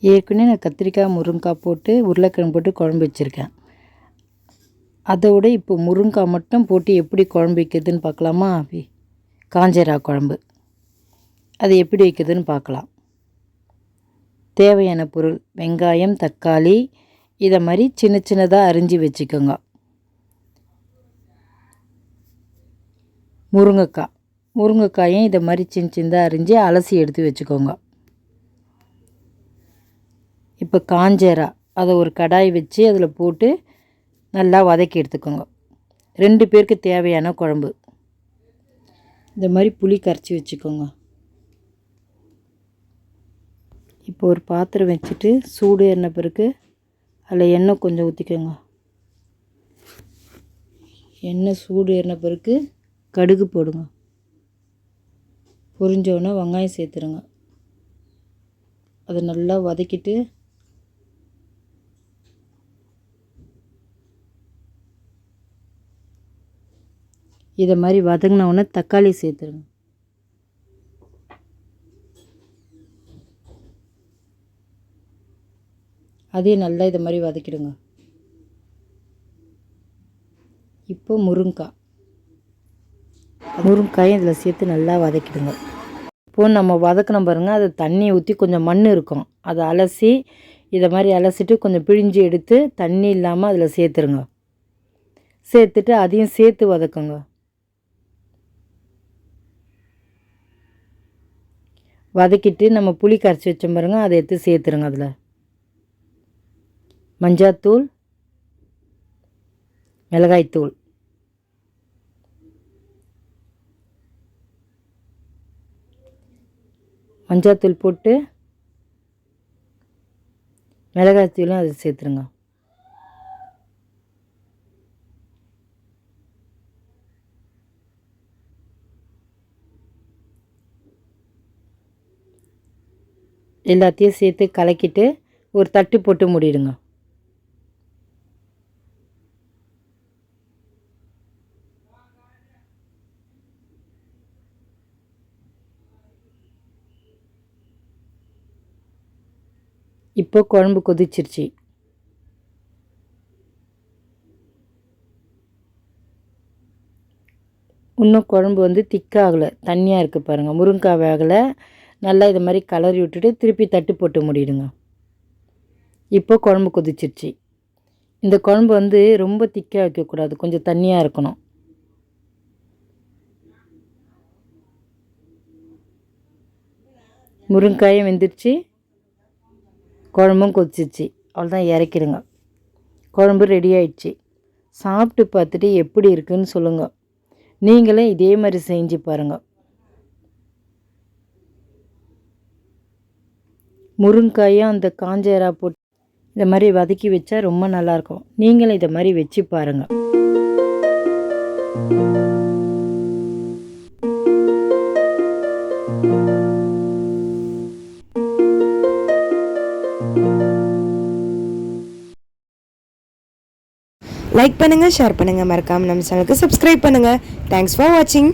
ஏற்கனவே நான் கத்திரிக்காய் முருங்கைக்காய் போட்டு உருளைக்கிழங்கு போட்டு குழம்பு வச்சுருக்கேன். அதோட இப்போ முருங்கைக்காய் மட்டும் போட்டு எப்படி குழம்பு வைக்கிறதுன்னு பார்க்கலாமா வி- காஞ்சரா குழம்பு. அது எப்படி வைக்கிறதுன்னு பார்க்கலாம். தேவையான பொருள் வெங்காயம் தக்காளி இதை மாதிரி சின்ன சின்னதாக அரிஞ்சு வச்சுக்கோங்க. முருங்கைக்காய். முருங்கைக்காயும் இதை மாதிரி சின்ன சின்னதாக அரிஞ்சு அலசி எடுத்து வச்சுக்கோங்க. இப்போ காஞ்சரா அதை ஒரு கடாய் வச்சு அதில் போட்டு நல்லா வதக்கி எடுத்துக்கோங்க. ரெண்டு பேருக்கு தேவையான குழம்பு. இந்த மாதிரி புளி கரைச்சி வச்சுக்கோங்க. இப்போ ஒரு பாத்திரம் வச்சுட்டு சூடு எண்ணெய் பிறகு அதில் எண்ணெய் கொஞ்சம் ஊற்றிக்கோங்க. எண்ணெய் சூடு எண்ணெய் பிறகு கடுகு போடுங்க. பொரிஞ்சோடனே வெங்காயம் சேர்த்துருங்க. அதை நல்லா வதக்கிட்டு இதை மாதிரி வதங்கினவுடனே தக்காளி சேர்த்துருங்க. அதையும் நல்லா இதை மாதிரி வதக்கிடுங்க. இப்போ முருங்காய் முருங்காயும் இதில் சேர்த்து நல்லா வதக்கிடுங்க. இப்போது நம்ம வதக்கின பாருங்கள் அதை தண்ணி ஊற்றி கொஞ்சம் மண் இருக்கும். அதை அலசி இதை மாதிரி அலசிட்டு கொஞ்சம் பிழிஞ்சு எடுத்து தண்ணி இல்லாமல் அதில் சேர்த்துருங்க. சேர்த்துட்டு அதையும் சேர்த்து வதக்குங்க. வதக்கிட்டு நம்ம புளி கரைச்சி வச்சோம் பாருங்க அதை எடுத்து சேர்த்துருங்க அதில். மஞ்சாத்தூள் மிளகாய்த்தூள். மஞ்சாத்தூள் போட்டு மிளகாய்த்தூளும் அதை சேர்த்துருங்க. எல்லாத்தையும் சேர்த்து கலக்கிட்டு ஒரு தட்டு போட்டு மூடிடுங்க. இப்போ குழம்பு கொதிச்சிருச்சு. இன்னும் குழம்பு வந்து திக்காகலை தண்ணியாக இருக்குது பாருங்கள் முருங்காய் வேகலை நல்லா இது மாதிரி கலரி விட்டுட்டு திருப்பி தட்டு போட்டு முடிடுங்க. இப்போ குழம்பு கொதிச்சிருச்சு. இந்த குழம்பு வந்து ரொம்ப திக்காக வைக்கக்கூடாது. கொஞ்சம் தண்ணியாக இருக்கணும். முருங்காயும் வெந்துருச்சு. குழம்பும் கொதிச்சிச்சு அவ்வளோதான் இறக்கிடுங்க. குழம்பு ரெடி ஆயிடுச்சு. சாப்பிட்டு பார்த்துட்டு எப்படி இருக்குன்னு சொல்லுங்கள் நீங்களே இதே மாதிரி செஞ்சு பாருங்கள் முருங்காயும் அந்த காஞ்சேரா போட்டு இந்த மாதிரி வதக்கி வச்சா ரொம்ப நல்லாயிருக்கும். நீங்களும் இதை மாதிரி வச்சு பாருங்கள் லைக் பண்ணுங்கள் ஷேர் பண்ணுங்கள் மறக்காமல் நம்ம சேனலுக்கு சப்ஸ்கிரைப் பண்ணுங்கள் தேங்க்ஸ் ஃபார் வாட்சிங்